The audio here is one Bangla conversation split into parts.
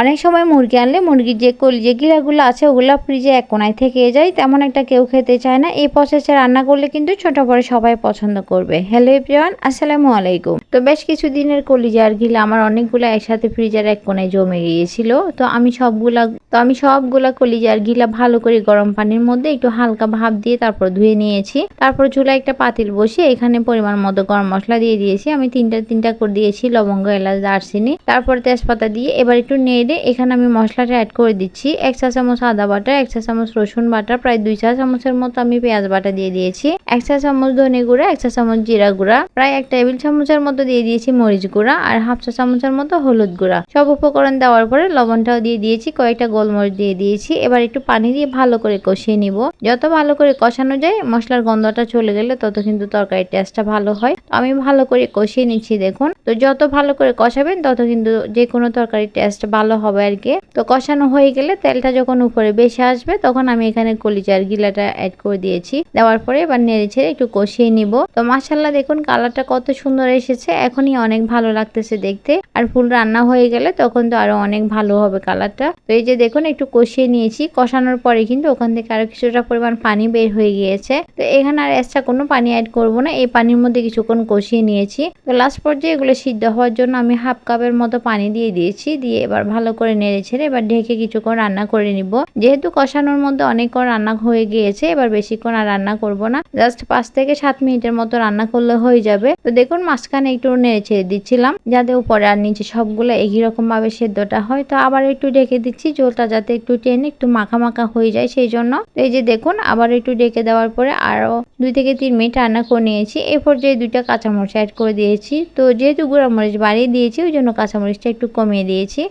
অনেক সময় মুরগি আনলে মুরগির যে কলিজে গিরাগুলো আছে, ওগুলো ফ্রিজে এক কোনায় থেকে যায়। তেমন একটা কেউ খেতে চায় না। এই প্রসেসে রান্না করলে কিন্তু ছোট বড় সবাই পছন্দ করবে। হ্যালো এভরিওয়ান আসসালামু আলাইকুম। তো বেশ কিছু দিনের কলিজা আর গিলা আমার অনেকগুলো একসাথে ফ্রিজের এক কোনায় জমে গিয়েছিল। তো আমি সবগুলা, তো আমি সবগুলা কলিজা আর গিলা ভালো করে গরম পানির মধ্যে একটু হালকা ভাপ দিয়ে তারপর ধুয়ে নিয়েছি। তারপর চুলায় একটা পাতিল বসিয়ে এখানে পরিমাণ মতো গরম মশলা দিয়ে দিয়েছি। আমি তিনটা তিনটা করে দিয়েছি লবঙ্গ, এলাচ, দারচিনি। তারপর তেজপাতা দিয়ে এবার একটু নেড়ে এখানে আমি মশলাটা অ্যাড করে দিচ্ছি। এক চা চামচ আদা বাটা, এক চা চামচ রসুন বাটা, প্রায় দুই চা চামচের মতো আমি পেঁয়াজ বাটা দিয়ে দিয়েছি। এক চা চামচ ধনে গুঁড়া, এক চা চামচ জিরা গুঁড়া, প্রায় এক টেবিল চামচের মতো দিয়ে দিয়েছি মরিচ গুঁড়া আর হাফ চা চামচের মতো হলুদ গুঁড়া। সব উপকরণ দেওয়ার পরে লবণটাও দিয়ে দিয়েছি, কয়েকটা গোলমরিচ দিয়ে দিয়েছি। এবার একটু পানি দিয়ে ভালো করে কষিয়ে নিব। যত ভালো করে কষানো যায়, মশলার গন্ধটা চলে গেলে তত কিন্তু তরকারির টেস্টটা ভালো হয়। তো আমি ভালো করে কষিয়ে নিচ্ছি, দেখুন। তো যত ভালো করে কষাবেন, তত কিন্তু যে কোনো তরকারির টেস্ট ভালো হবে আর কি। তো কষানো হয়ে গেলে তেলটা যখন উপরে বেশি আসবে, তখন আমি এখানে কলিজার গিলাটা অ্যাড করে দিয়েছি। দেওয়ার পরে এবার নেড়ে ছেড়ে একটু কষিয়ে নিব। তো মাসাল্লাহ দেখুন কালারটা কত সুন্দর এসেছে। এখনই অনেক ভালো লাগতেছে দেখতে। আর ফুল রান্না হয়ে গেলে তখন তো আরও অনেক ভালো হবে কালারটা তো এই যে দেখুন একটু কষিয়ে নিয়েছি। কষানোর পরে কিন্তু ওখান থেকে আরও কিছুটা পরিমাণ পানি বের হয়ে গিয়েছে। তো এখানে আর এক্সট্রা কোনো পানি অ্যাড করব না। এই পানির মধ্যে কিছুক্ষণ কষিয়ে নিয়েছি। তো লাস্ট পর্যায়ে এগুলো সিদ্ধ হওয়ার জন্য আমি হাফ কাপের মতো পানি দিয়ে দিয়েছি। দিয়ে এবার ভালো করে নেড়ে ছেড়ে এবার ঢেকে কিছুক্ষণ রান্না করে নিব। যেহেতু কষানোর মধ্যে অনেকক্ষণ রান্না হয়ে গিয়েছে, এবার বেশিক্ষণ আর রান্না করব না। জাস্ট পাঁচ থেকে সাত মিনিটের মতো রান্না করলে হয়ে যাবে। তো দেখুন, মাঝখানে একটু নেড়ে ছেড়ে দিচ্ছিলাম, যাতে উপরে আর নিচে সবগুলো একই রকম ভাবে সেদ্ধটা হয়। তো আবার একটু ঢেকে দিচ্ছি জলটা যাতে একটু টেনে একটু মাখা মাখা হয়ে যায় সেই জন্য। এই যে দেখুন, আবার একটু ঢেকে দেওয়ার পরে আরও দুই থেকে তিন মিনিট রান্না করে নিয়েছি। এই পর্যায়ে দুইটা কাঁচামরিচ অ্যাড করে দিয়েছি। তো যেহেতু গুঁড়া মরিচ বাড়িয়ে দিয়েছি, ওই জন্য কাঁচামরিচটা একটু কমিয়ে দিয়েছি।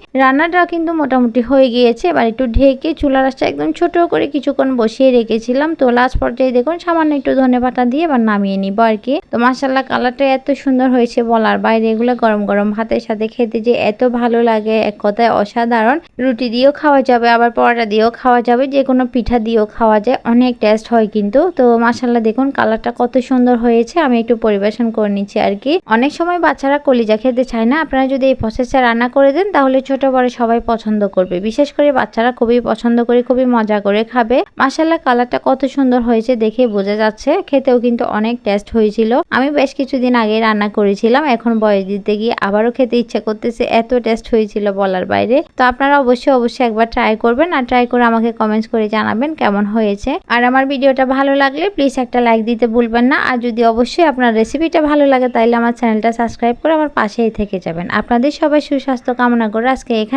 রান্নাটা কিন্তু মোটামুটি হয়ে গিয়েছে। এবার একটু ঢেকে চুলা রাসটা একদম ছোট করে কিছুক্ষণ বসিয়ে রেখেছিলাম। তো লাস্ট পর্যায়ে দেখুন, সামান্য একটু ধনে পাতা দিয়ে এবার নামিয়ে নিব আর কি। তো মাসাল্লাহ কালারটা এত সুন্দর হয়েছে বলার বাইরে। এগুলো গরম গরম ভাতের সাথে খেতে যে এত ভালো লাগে, এক কথায় অসাধারণ। রুটি দিয়েও খাওয়া যাবে, আবার পরোটা দিয়েও খাওয়া যাবে যে কোনো পিঠা দিয়েও খাওয়া যায়। অনেক টেস্ট হয় কিন্তু। তো মাসাল্লাহ দেখুন কালারটা কত সুন্দর হয়েছে। আমি একটু পরিবেশন করে নিচ্ছি আর কি। অনেক সময় বাচ্চারা কলিজা খেতে চায় না। আপনারা যদি এই প্রসেসে রান্না করে দেন, তাহলে ছোট বড় সবাই পছন্দ করবে। বিশেষ করে বাচ্চারা খুবই পছন্দ করে, খুবই মজা করে খাবে। মাসাল্লাহ কালারটা কত সুন্দর হয়েছে দেখে বোঝা যাচ্ছে। খেতেও কিন্তু অনেক টেস্ট হয়েছিল। আমি বেশ কিছুদিন আগে রান্না করেছিলাম, এখন বয়স দিতে গিয়ে আবারও খেতে ইচ্ছা করতেছে। এত টেস্ট হয়েছিল বলার বাইরে। তো আপনারা অবশ্যই অবশ্যই একবার ট্রাই করবেন আর ট্রাই করে আমাকে কমেন্টস করে জানাবেন কেমন হয়েছে। আর আমার ভিডিওটা ভালো লাগলে প্লিজ একটা লাইক দিতে ভুলবেন না। আর যদি অবশ্যই আপনার রেসিপিটা ভালো লাগে তাহলে আমার চ্যানেলটা সাবস্ক্রাইব করে আমার পাশেই থেকে যাবেন। আপনাদের সবাই সুস্বাস্থ্য কামনা করে আজকে